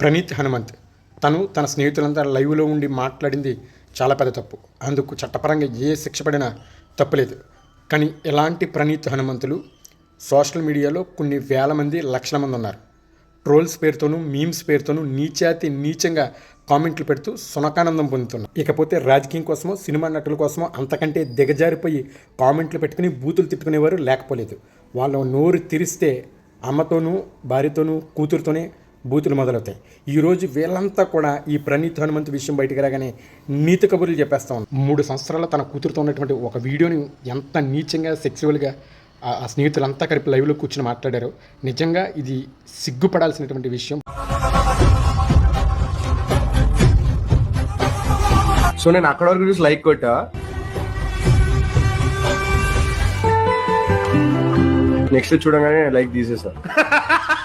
ప్రణీత్ హనుమంత్. తను తన స్నేహితులంతా లైవ్లో ఉండి మాట్లాడింది చాలా పెద్ద తప్పు. అందుకు చట్టపరంగా ఏ శిక్ష పడినా తప్పులేదు. కానీ ఇలాంటి ప్రణీత్ హనుమంతులు? సోషల్ మీడియాలో కొన్ని వేల మంది లక్షల మంది ఉన్నారు. ట్రోల్స్ పేరుతోనూ మీమ్స్ పేరుతోనూ నీచాతి నీచంగా కామెంట్లు పెడుతూ సునకానందం పొందుతున్నారు. ఇకపోతే రాజకీయం కోసమో సినిమా నటుల కోసమో అంతకంటే దిగజారిపోయి కామెంట్లు పెట్టుకుని బూతులు తిట్టుకునేవారు లేకపోలేదు. వాళ్ళ నోరు తెరిస్తే అమ్మతోనూ భార్యతోనూ కూతురుతోనే బూతులు మొదలవుతాయి. ఈరోజు వీళ్ళంతా కూడా ఈ ప్రణీత్ హనుమంత్ విషయం బయటకు రాగానే నీతి కబుర్లు చెప్పేస్తా ఉన్నారు. మూడు సంవత్సరాల తన కూతురుతో ఉన్నటువంటి ఒక వీడియోని ఎంత నీచంగా సెక్సువల్గా ఆ ఆ స్నేహితులంతా కలిపి లైవ్లో కూర్చుని మాట్లాడారు. నిజంగా ఇది సిగ్గుపడాల్సినటువంటి విషయం. సో నేను అక్కడ వరకు చూసి లైక్ కొట్టా. నెక్స్ట్ చూడగానే లైక్ తీసేసా.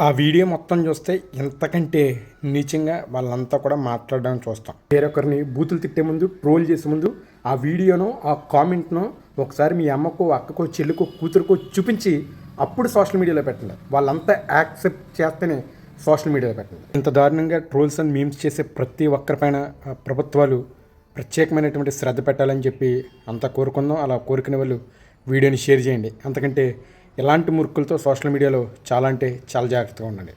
ఆ వీడియో మొత్తం చూస్తే ఎంతకంటే నీచంగా వాళ్ళంతా కూడా మాట్లాడడం చూస్తాం. వేరొకరిని బూతులు తిట్టే ముందు ట్రోల్ చేసే ముందు ఆ వీడియోను ఆ కామెంట్ను ఒకసారి మీ అమ్మకో అక్కకో చెల్లికో కూతురుకో చూపించి అప్పుడు సోషల్ మీడియాలో పెట్టండి. వాళ్ళంతా యాక్సెప్ట్ చేస్తేనే సోషల్ మీడియాలో పెట్టండి. ఇంత దారుణంగా ట్రోల్స్ అండ్ మీమ్స్ చేసే ప్రతి ఒక్కరిపైన ప్రభుత్వాలు ప్రత్యేకమైనటువంటి శ్రద్ధ పెట్టాలని చెప్పి అంతా కోరుకుందాం. అలా కోరుకునే వాళ్ళు వీడియోని షేర్ చేయండి. అంతకంటే ఇలాంటి మురుకులతో సోషల్ మీడియాలో చాలా అంటే చాలా జాగ్రత్తగా ఉండండి.